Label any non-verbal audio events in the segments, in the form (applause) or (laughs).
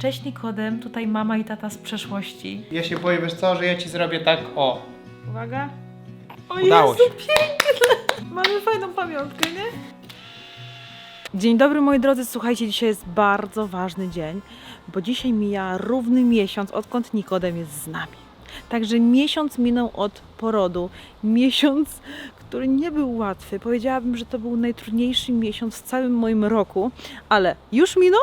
Cześć Nikodem, tutaj mama i tata z przeszłości. Ja się boję, wiesz co, że ja ci zrobię tak, o. Uwaga. O Udało Jezu, się. piękne! Mamy fajną pamiątkę, nie? Dzień dobry moi drodzy, słuchajcie, dzisiaj jest bardzo ważny dzień, bo dzisiaj mija równy miesiąc, odkąd Nikodem jest z nami. Także miesiąc minął od porodu. Miesiąc, który nie był łatwy. Powiedziałabym, że to był najtrudniejszy miesiąc w całym moim roku, ale już minął.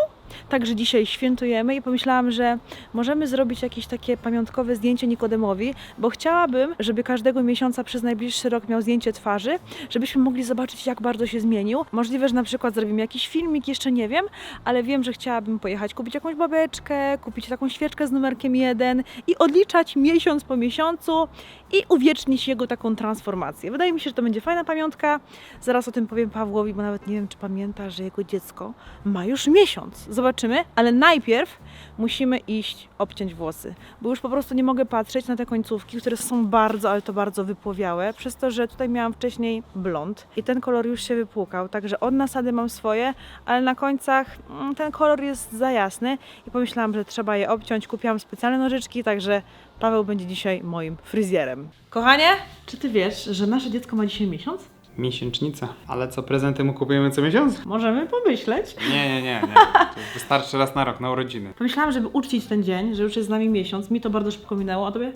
Także dzisiaj świętujemy i pomyślałam, że możemy zrobić jakieś takie pamiątkowe zdjęcie Nikodemowi, bo chciałabym, żeby każdego miesiąca przez najbliższy rok miał zdjęcie twarzy, żebyśmy mogli zobaczyć, jak bardzo się zmienił. Możliwe, że na przykład zrobimy jakiś filmik, jeszcze nie wiem, ale wiem, że chciałabym pojechać kupić jakąś babeczkę, kupić taką świeczkę z numerkiem jeden i odliczać miesiąc po miesiącu i uwiecznić jego taką transformację. Wydaje mi się, że to będzie fajna pamiątka. Zaraz o tym powiem Pawłowi, bo nawet nie wiem, czy pamięta, że jego dziecko ma już miesiąc. Zobaczymy, ale najpierw musimy iść obciąć włosy, bo już po prostu nie mogę patrzeć na te końcówki, które są bardzo, ale to bardzo wypłowiałe, przez to, że tutaj miałam wcześniej blond i ten kolor już się wypłukał, także od nasady mam swoje, ale na końcach mm, ten kolor jest za jasny i pomyślałam, że trzeba je obciąć. Kupiłam specjalne nożyczki, także Paweł będzie dzisiaj moim fryzjerem. Kochanie, czy ty wiesz, że nasze dziecko ma dzisiaj miesiąc? Miesięcznica. Ale co, prezenty mu kupujemy co miesiąc? Możemy pomyśleć. Nie, nie, nie, nie. To wystarczy raz na rok, na urodziny. Pomyślałam, żeby uczcić ten dzień, że już jest z nami miesiąc. Mi to bardzo szybko minęło, a tobie?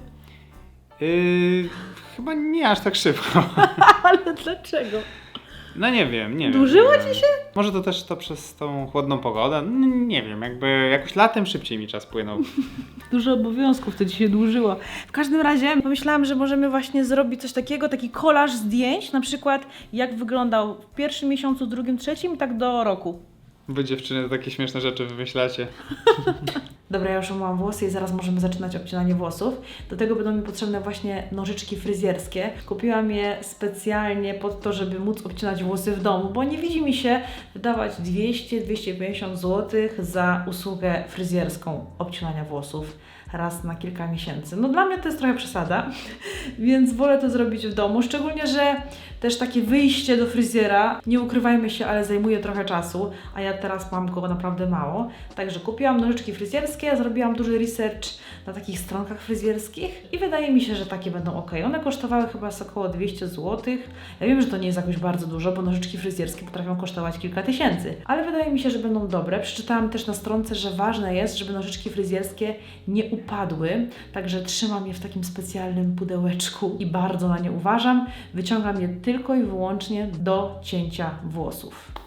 Yy, chyba nie aż tak szybko. (laughs) Ale dlaczego? No nie wiem, nie wiem. Dłużyło nie wiem. ci się? Może to też to przez tą chłodną pogodę? N- Nie wiem, jakby jakoś latem szybciej mi czas płynął. (laughs) Dużo obowiązków to dzisiaj dłużyło. W każdym razie pomyślałam, że możemy właśnie zrobić coś takiego, taki kolaż zdjęć, na przykład jak wyglądał w pierwszym miesiącu, drugim, trzecim i tak do roku. Wy dziewczyny takie śmieszne rzeczy wymyślacie. (laughs) Dobra, ja już umyłam włosy i zaraz możemy zaczynać obcinanie włosów. Do tego będą mi potrzebne właśnie nożyczki fryzjerskie. Kupiłam je specjalnie pod to, żeby móc obcinać włosy w domu, bo nie widzi mi się wydawać 200-250 zł za usługę fryzjerską obcinania włosów raz na kilka miesięcy. No dla mnie to jest trochę przesada, (laughs) więc wolę to zrobić w domu, szczególnie, że też takie wyjście do fryzjera, nie ukrywajmy się, ale zajmuje trochę czasu, a ja teraz mam go naprawdę mało. Także kupiłam nożyczki fryzjerskie, zrobiłam duży research na takich stronkach fryzjerskich i wydaje mi się, że takie będą ok. One kosztowały chyba około 200 zł. Ja wiem, że to nie jest jakoś bardzo dużo, bo nożyczki fryzjerskie potrafią kosztować kilka tysięcy, ale wydaje mi się, że będą dobre. Przeczytałam też na stronce, że ważne jest, żeby nożyczki fryzjerskie nie upadły, także trzymam je w takim specjalnym pudełeczku i bardzo na nie uważam. Wyciągam je tylko i wyłącznie do cięcia włosów.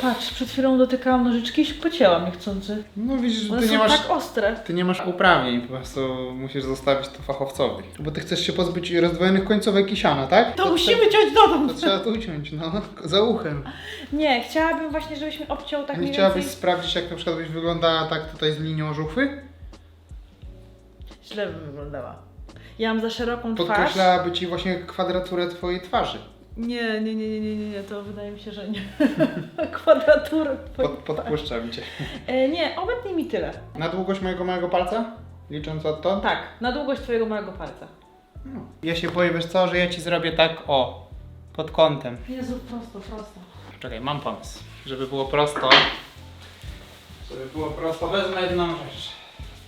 Patrz, przed chwilą dotykałam nożyczki i się pocięłam niechcący. No widzisz, One ty są nie masz... tak ostre. Ty nie masz uprawnień, po prostu musisz zostawić to fachowcowi. Bo ty chcesz się pozbyć rozdwojonych końcówek i siana, tak? To, musimy ciąć dotąd. To trzeba to uciąć, no, za uchem. Nie, chciałabym właśnie, żebyś mi obciął tak A mniej nie chciałabyś więcej. sprawdzić, jak na przykład byś wyglądała tak tutaj z linią żuchwy? Źle bym wyglądała. Ja mam za szeroką twarz. Podkreślałaby ci właśnie kwadraturę twojej twarzy. Nie, nie, nie, nie, nie, nie, to wydaje mi się, że nie. (laughs) Kwadraturę. Pod, podpuszczam cię. E, nie, obetnij mi tyle. Na długość mojego małego palca? Licząc od to? Tak, na długość twojego małego palca. No. Ja się boję, wiesz co, że ja ci zrobię tak, o, pod kątem. Jezu, prosto, prosto. Czekaj, mam pomysł. Żeby było prosto. Żeby było prosto, wezmę jedną rzecz.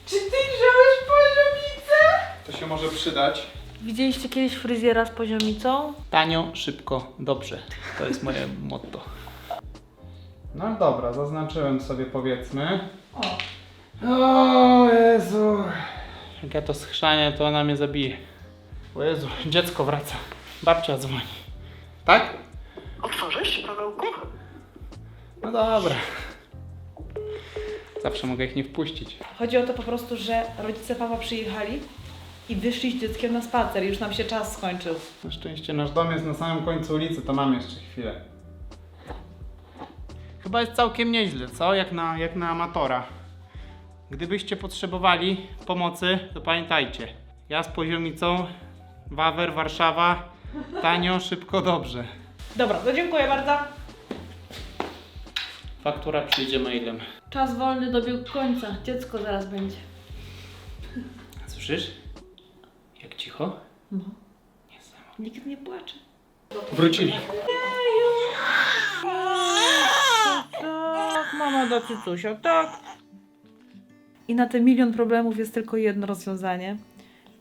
Czy ty wziąłeś poziomicę? To się może przydać. Widzieliście kiedyś fryzjera z poziomicą? Tanio, szybko, dobrze. To jest moje motto. No dobra, zaznaczyłem sobie powiedzmy. O. O Jezu. Jak ja to schrzanię, to ona mnie zabije. O Jezu, dziecko wraca. Babcia dzwoni. Tak? Otworzysz, Pawełku? No dobra. Zawsze mogę ich nie wpuścić. Chodzi o to po prostu, że rodzice Pawła przyjechali i wyszli z dzieckiem na spacer. Już nam się czas skończył. Na szczęście nasz dom jest na samym końcu ulicy, to mam jeszcze chwilę. Chyba jest całkiem nieźle, co? Jak na, jak na amatora. Gdybyście potrzebowali pomocy, to pamiętajcie. Ja z poziomicą, Wawer, Warszawa, tanio, szybko, dobrze. Dobra, to dziękuję bardzo. Faktura przyjdzie mailem. Czas wolny dobiegł końca. Dziecko zaraz będzie. Słyszysz? Cicho? No. Niesamowite. Nikt nie płacze. Wrócili. Tak, mama da cycusia, tak. I na te milion problemów jest tylko jedno rozwiązanie,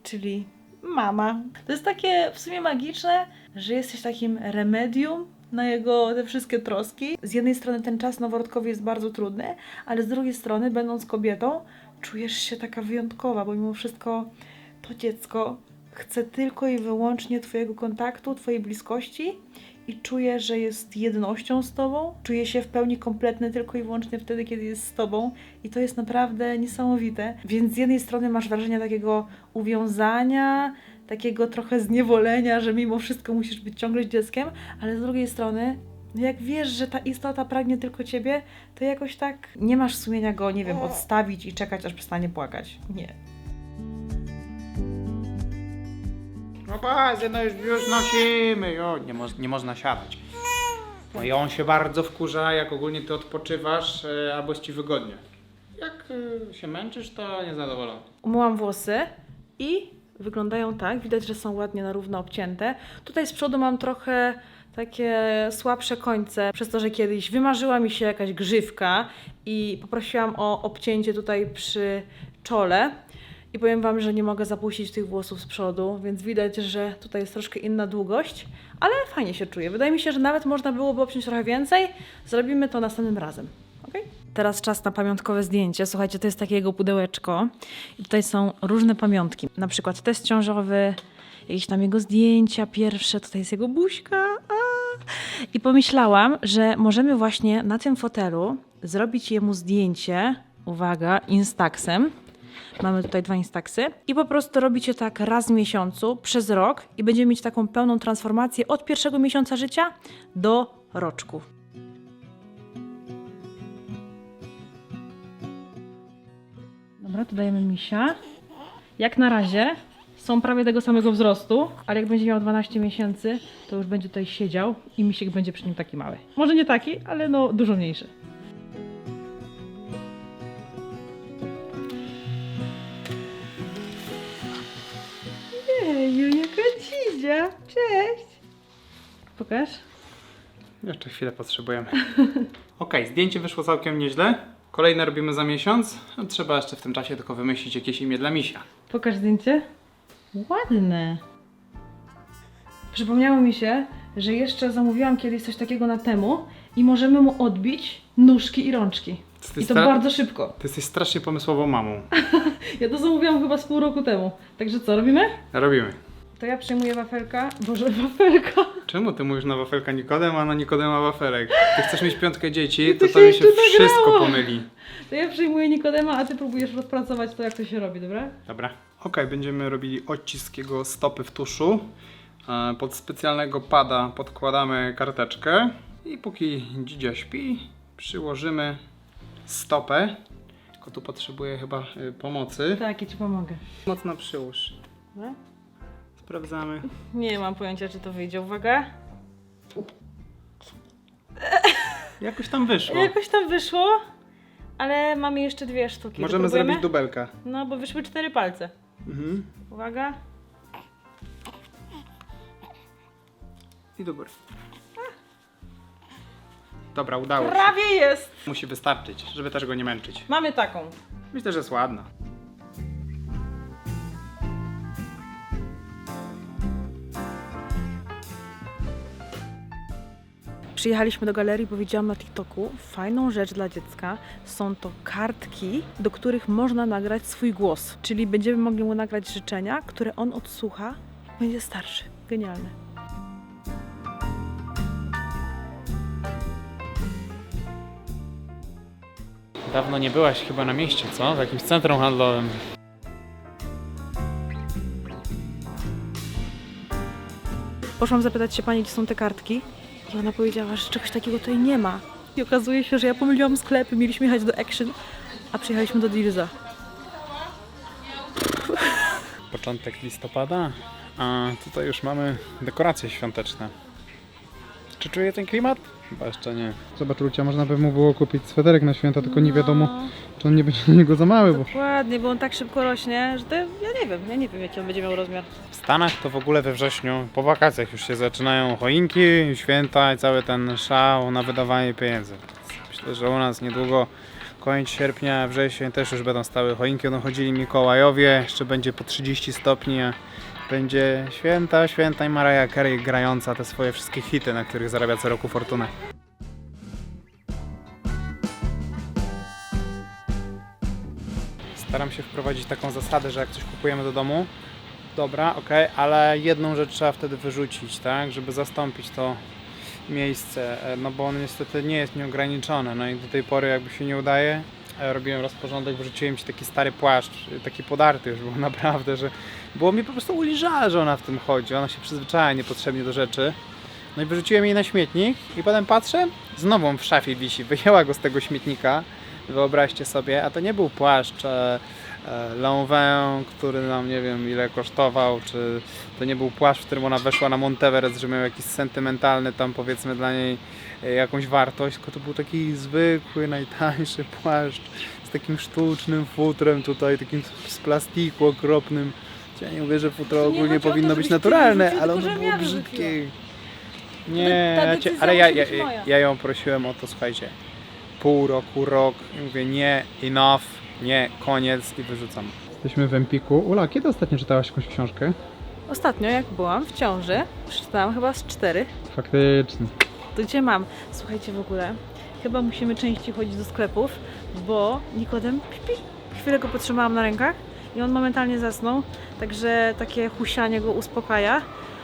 czyli mama. To jest takie w sumie magiczne, że jesteś takim remedium na jego te wszystkie troski. Z jednej strony ten czas noworodkowy jest bardzo trudny, ale z drugiej strony, będąc kobietą, czujesz się taka wyjątkowa, bo mimo wszystko to dziecko chce tylko i wyłącznie Twojego kontaktu, Twojej bliskości i czuje, że jest jednością z Tobą. Czuje się w pełni kompletny tylko i wyłącznie wtedy, kiedy jest z Tobą i to jest naprawdę niesamowite. Więc z jednej strony masz wrażenie takiego uwiązania, takiego trochę zniewolenia, że mimo wszystko musisz być ciągle z dzieckiem, ale z drugiej strony no jak wiesz, że ta istota pragnie tylko ciebie, to jakoś tak nie masz sumienia go, nie wiem, odstawić i czekać, aż przestanie płakać. Nie. Patrz, no już, już nosimy, jo, nie, moż, nie można siadać. No i on się bardzo wkurza, jak ogólnie ty odpoczywasz, e, albo jest ci wygodnie. Jak e, się męczysz, to niezadowolony. Umyłam włosy i wyglądają tak. Widać, że są ładnie na równo obcięte. Tutaj z przodu mam trochę takie słabsze końce, przez to, że kiedyś wymarzyła mi się jakaś grzywka i poprosiłam o obcięcie tutaj przy czole. I powiem Wam, że nie mogę zapuścić tych włosów z przodu, więc widać, że tutaj jest troszkę inna długość, ale fajnie się czuję. Wydaje mi się, że nawet można byłoby obciąć trochę więcej. Zrobimy to następnym razem. Okay? Teraz czas na pamiątkowe zdjęcie. Słuchajcie, to jest takie jego pudełeczko i tutaj są różne pamiątki. Na przykład test ciążowy, jakieś tam jego zdjęcia pierwsze, tutaj jest jego buźka. A! I pomyślałam, że możemy właśnie na tym fotelu zrobić jemu zdjęcie, uwaga, instaxem. Mamy tutaj dwa instaxy i po prostu robicie tak raz w miesiącu przez rok i będziemy mieć taką pełną transformację od pierwszego miesiąca życia do roczku. Dobra, tu dajemy misia. Jak na razie są prawie tego samego wzrostu, ale jak będzie miał 12 miesięcy, to już będzie tutaj siedział i misiek będzie przy nim taki mały. Może nie taki, ale no dużo mniejszy. Cześć! Pokaż. Jeszcze chwilę potrzebujemy. (laughs) Okej, zdjęcie wyszło całkiem nieźle. Kolejne robimy za miesiąc. No, trzeba jeszcze w tym czasie tylko wymyślić jakieś imię dla misia. Pokaż zdjęcie. Ładne. Przypomniało mi się, że jeszcze zamówiłam kiedyś coś takiego na temu i możemy mu odbić nóżki i rączki. I to bardzo szybko. Ty jesteś strasznie pomysłową mamą. (laughs) Ja to zamówiłam chyba z pół roku temu. Także co, robimy? Robimy. To ja przejmuję wafelka. Boże, (laughs) wafelka. Czemu ty mówisz na wafelka Nikodem, a na Nikodema wafelek? Ty chcesz mieć piątkę dzieci, To to tobie się jeszcze wszystko pomyli. To ja przejmuję Nikodema, a ty próbujesz rozpracować to, jak to się robi, dobra? Dobra. Okej, będziemy robili odcisk jego stopy w tuszu. E, Pod specjalnego pada podkładamy karteczkę i póki dzidzia śpi, przyłożymy stopę. Tylko tu potrzebuję chyba y, pomocy. Tak, ja ci pomogę. Mocno przyłóż. Dobra? Sprawdzamy. Nie mam pojęcia, czy to wyjdzie. Uwaga. Jakoś tam wyszło. Jakoś tam wyszło, ale mamy jeszcze dwie sztuki. Możemy Wypróbujemy? zrobić dubelka. No, bo wyszły cztery palce. Mhm. Uwaga. I do góry. Dobra, udało się. Prawie jest. Musi wystarczyć, żeby też go nie męczyć. Mamy taką. Myślę, że jest ładna. Przyjechaliśmy do galerii, bo widziałam na TikToku fajną rzecz dla dziecka. Są to kartki, do których można nagrać swój głos. Czyli będziemy mogli mu nagrać życzenia, które on odsłucha, jak będzie starszy. Genialne. Dawno nie byłaś chyba na mieście, co? W jakimś centrum handlowym. Poszłam zapytać się pani, gdzie są te kartki i ona powiedziała, że czegoś takiego tutaj nie ma. I okazuje się, że ja pomyliłam sklepy, mieliśmy jechać do Action, a przyjechaliśmy do Dealsa. Początek listopada, a tutaj już mamy dekoracje świąteczne. Czy czuje ten klimat? Chyba jeszcze nie. Zobacz Lucia, można by mu było kupić sweterek na święta, tylko nie wiadomo, czy on nie będzie na niego za mały, bo... Dokładnie, bo on tak szybko rośnie, że to ja nie wiem, ja nie wiem jaki on będzie miał rozmiar. W Stanach to w ogóle we wrześniu, po wakacjach już się zaczynają choinki, święta i cały ten szał na wydawanie pieniędzy. Myślę, że u nas niedługo koniec sierpnia, wrzesień też już będą stały choinki, będą chodzili Mikołajowie, jeszcze będzie po 30 stopni, a będzie święta, święta i Mariah Carey grająca te swoje wszystkie hity, na których zarabia co roku fortunę. Staram się wprowadzić taką zasadę, że jak coś kupujemy do domu, dobra, okej, ale jedną rzecz trzeba wtedy wyrzucić, tak, żeby zastąpić to miejsce, e, no bo ono niestety nie jest nieograniczone, no i do tej pory jakby się nie udaje. Robiłem rozporządek, wrzuciłem ci taki stary płaszcz, taki podarty już był (laughs) naprawdę, że było mi po prostu uliżale, że ona w tym chodzi, ona się przyzwyczaja niepotrzebnie do rzeczy. No i wyrzuciłem jej na śmietnik i potem patrzę, znowu w szafie wisi, wyjęła go z tego śmietnika, wyobraźcie sobie, a to nie był płaszcz e, Lanvin, który nam nie wiem ile kosztował, czy to nie był płaszcz, w którym ona weszła na Monteverest, że miał jakiś sentymentalny tam powiedzmy dla niej e, jakąś wartość, tylko to był taki zwykły, najtańszy płaszcz z takim sztucznym futrem tutaj, takim z plastiku okropnym. Ja nie mówię, że futro ogólnie to, powinno być naturalne, ale ono było brzydkie. Nie, ja cię, decyzja ale ja, ja, ja ją prosiłem o to, słuchajcie, pół roku, rok i mówię nie, enough, nie, koniec i wyrzucam. Jesteśmy w Empiku. Ula, kiedy ostatnio czytałaś jakąś książkę? Ostatnio, jak byłam w ciąży, przeczytałam chyba z cztery. Faktycznie. To gdzie mam? Słuchajcie w ogóle, chyba musimy częściej chodzić do sklepów, bo Nikodem pi, pi, chwilę go potrzymałam na rękach i on momentalnie zasnął, także takie husianie go uspokaja.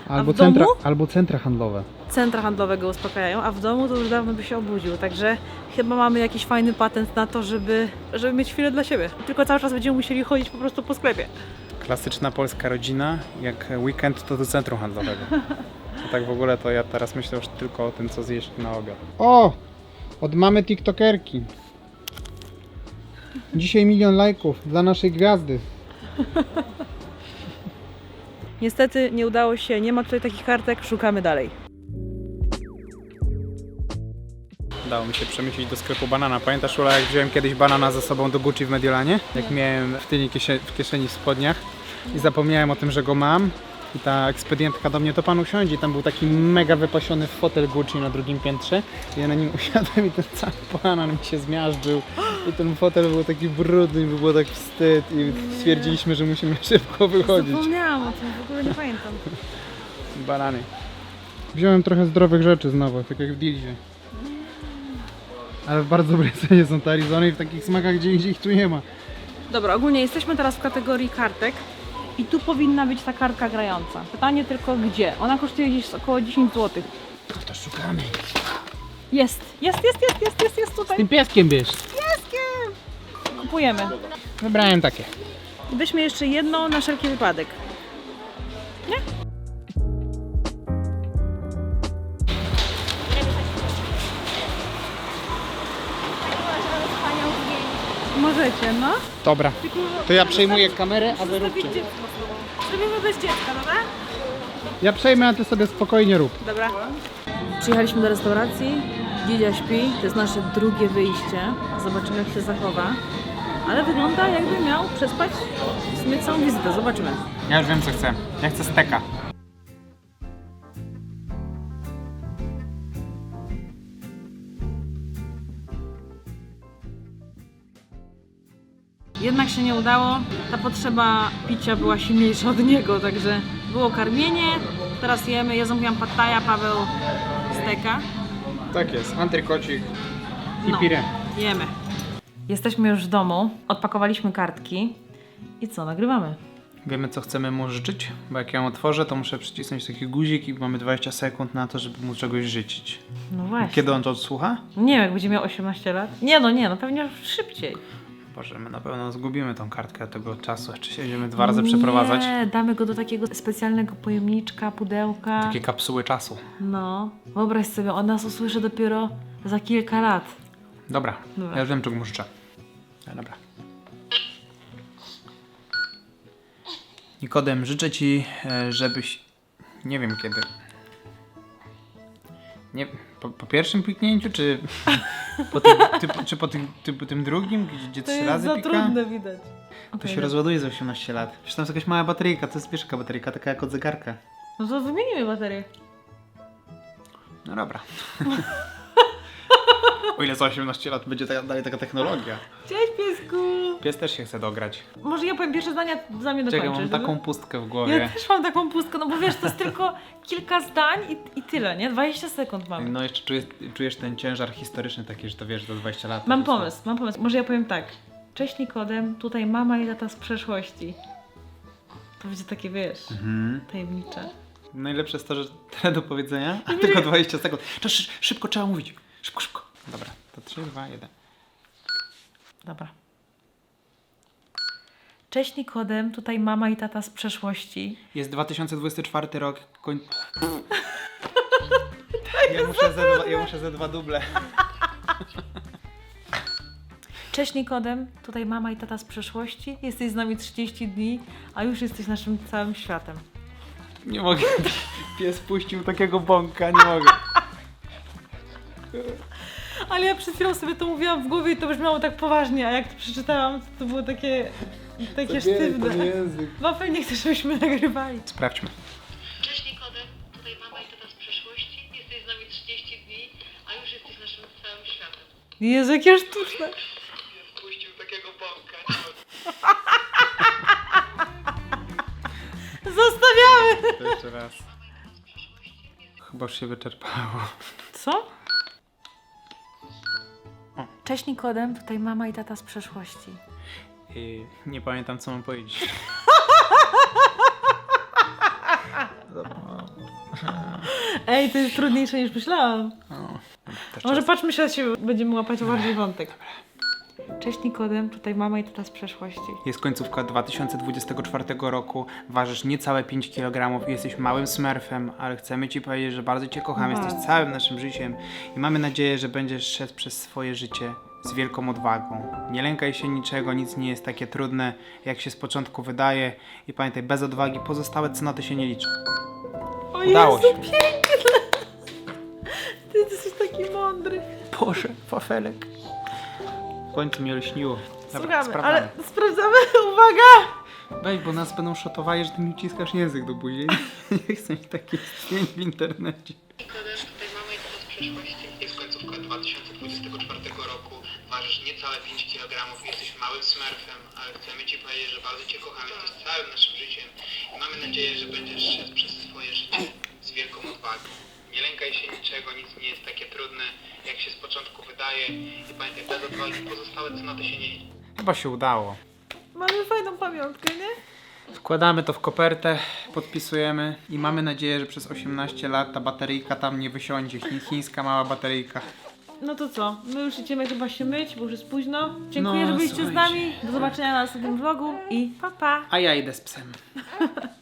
Albo, w domu? centra, albo centra handlowe. Centra handlowe go uspokajają, a w domu to już dawno by się obudził, także chyba mamy jakiś fajny patent na to, żeby, żeby mieć chwilę dla siebie. Tylko cały czas będziemy musieli chodzić po prostu po sklepie. Klasyczna polska rodzina, jak weekend to do centrum handlowego. A tak w ogóle to ja teraz myślę już tylko o tym, co zjeść na obiad. O! Od mamy tiktokerki. Dzisiaj milion lajków dla naszej gwiazdy. Niestety nie udało się, nie ma tutaj takich kartek, szukamy dalej. Udało mi się przemyśleć do sklepu banana. Pamiętasz, Ula, jak wziąłem kiedyś banana ze sobą do Gucci w Mediolanie? Jak miałem w tylnej kiesie- w kieszeni w spodniach i zapomniałem o tym, że go mam. I ta ekspedientka do mnie, to pan usiądzie. I tam był taki mega wypasiony fotel Gucci na drugim piętrze. I ja na nim (laughs) usiadłem i ten cały banan mi się zmiażdżył. I ten fotel był taki brudny i było tak wstyd. I stwierdziliśmy, że musimy szybko wychodzić. Zapomniałam o tym, w ogóle nie pamiętam. Banany. Wziąłem trochę zdrowych rzeczy znowu, tak jak w Dilzie. Ale w bardzo dobrej cenie są te Arizony i w takich smakach, gdzie indziej ich tu nie ma. Dobra, ogólnie jesteśmy teraz w kategorii kartek i tu powinna być ta kartka grająca. Pytanie tylko gdzie? Ona kosztuje gdzieś około 10 zł. To szukamy. Jest, jest, jest, jest, jest, jest, jest tutaj. Tym pieskiem bierz. Kupujemy. Wybrałem takie. Weźmy jeszcze jedno na wszelki wypadek. No. Dobra, to ja przejmuję kamerę, a wy Zostawić róbcie. dziecko z tobą. Zrobimy bez dziecka, dobra? Ja przejmę, a ty sobie spokojnie rób. Dobra. Przyjechaliśmy do restauracji, Dzidzia śpi, to jest nasze drugie wyjście. Zobaczymy jak się zachowa. Ale wygląda jakby miał przespać w sumie całą wizytę, zobaczymy. Ja już wiem co chcę. Ja chcę steka. Jednak się nie udało, ta potrzeba picia była silniejsza od niego, także było karmienie, teraz jemy, ja zamówiłam pattaja, Paweł steka. Tak jest, antrykocik i No. pire. Jemy. Jesteśmy już w domu, odpakowaliśmy kartki i co, nagrywamy. Wiemy co chcemy mu życzyć, bo jak ją otworzę, to muszę przycisnąć taki guzik i mamy 20 sekund na to, żeby mu czegoś życzyć. No właśnie. Kiedy on to odsłucha? Nie wiem, jak będzie miał 18 lat. Nie no, nie, no pewnie szybciej. Boże, my na pewno zgubimy tą kartkę tego czasu. Czy się będziemy dwa razy przeprowadzać? Nie, damy go do takiego specjalnego pojemniczka, pudełka. Takie kapsuły czasu. No, wyobraź sobie, on nas usłyszy dopiero za kilka lat. Dobra, Dobra. ja już wiem czego mu życzę. No, dobra. Nikodem, życzę ci, e, żebyś... Nie wiem kiedy. Nie, po, po pierwszym piknięciu, czy (laughs) po tym, ty, czy po tym, ty, po tym drugim, gdzie, gdzie trzy razy pika? widać. To się rozładuje za 18 lat. Przecież tam jest jakaś mała bateryjka, to jest wiesz, jaka bateryjka, taka jak od zegarka. No to wymienimy baterię. No dobra. (laughs) O ile za 18 lat będzie ta, dalej taka technologia. Cześć piesku! Pies też się chce dograć. Może ja powiem pierwsze zdania, za mnie Czekaj, dokończysz. mam taką dobra? pustkę w Ja głowie. też mam taką pustkę, no bo wiesz, to jest tylko (laughs) kilka zdań i, i tyle, nie? 20 sekund mamy. No jeszcze czujesz, czujesz ten ciężar historyczny taki, że to wiesz, do 20 lat. Mam pomysł, mam pomysł. Może ja powiem tak. Cześć Nikodem, tutaj mama i tata z przeszłości. To będzie takie, wiesz, Mhm. tajemnicze. Najlepsze jest to, że tyle do powiedzenia, a tylko 20 sekund. To szy- szybko trzeba mówić. Szybko, szybko. Dobra, to 3, 2, 1. Dobra. Cześć Nikodem, tutaj mama i tata z przeszłości. Jest 2024 rok. Koń... (laughs) ja, muszę ze dwa, ja muszę ze dwa duble. (laughs) Cześć Nikodem, tutaj mama i tata z przeszłości. Jesteś z nami 30 dni, a już jesteś naszym całym światem. Nie mogę. (laughs) Pies puścił takiego bąka, nie mogę. Ale ja przed chwilą sobie to mówiłam w głowie i to brzmiało tak poważnie, a jak to przeczytałam, to, to było takie, takie sztywne. język. Wafel nie chcesz, żebyśmy nagrywali. Sprawdźmy. Cześć Nikodem, tutaj mama i tata z przeszłości. Jesteś z nami 30 dni, a już jesteś naszym całym światem. Jezu, jakie sztuczne. Puścił takiego bąka. (laughs) Zostawiamy! To jeszcze raz. Chyba już się wyczerpało. Co? Cześć Nikodem, tutaj mama i tata z przeszłości. I nie pamiętam co mam powiedzieć. Ej, to jest trudniejsze niż myślałam. O, też Może patrzmy się, się będziemy łapać bardziej wątek. Cześć Nikodem, tutaj mama i tata z przeszłości. Jest końcówka 2024 roku, ważysz niecałe 5 kg, jesteś małym smurfem, ale chcemy Ci powiedzieć, że bardzo Cię kochamy, Wow. jesteś całym naszym życiem i mamy nadzieję, że będziesz szedł przez swoje życie z wielką odwagą. Nie lękaj się niczego, nic nie jest takie trudne, jak się z początku wydaje i pamiętaj, bez odwagi pozostałe cnoty się nie liczą. O Udało Jezu, się. piękne! (laughs) Ty jesteś taki mądry. Boże, fafelek. Końcu mnie lśniło. Słuchamy, sprawdzamy. ale sprawdzamy, (laughs) uwaga! Weź, bo nas będą szotowali, że ty mi uciskasz język do buzi. (laughs) Nie chcę mieć takich zdjęć w internecie. Nikodem, tutaj mama i tata z przeszłości. Jest końcówka 2024 roku, ważysz niecałe 5 kg, jesteś małym smurfem, ale chcemy Ci powiedzieć, że bardzo Cię kochamy, jesteś całym naszym życiem i mamy nadzieję, że będziesz szedł przez swoje życie z wielką odwagą. Nie lękaj się niczego, nic nie jest takie trudne, jak się z początku wydaje i pamiętaj, bez odwagi pozostałe cnoty się nie liczą. Chyba się udało. Mamy fajną pamiątkę, nie? Wkładamy to w kopertę, podpisujemy i mamy nadzieję, że przez 18 lat ta bateryjka tam nie wysiądzie. Chi- Chińska mała bateryjka. No to co? My już idziemy chyba się myć, bo już jest późno. Dziękuję, No, że byliście z nami. Do zobaczenia na następnym vlogu i pa pa! A ja idę z psem. (laughs)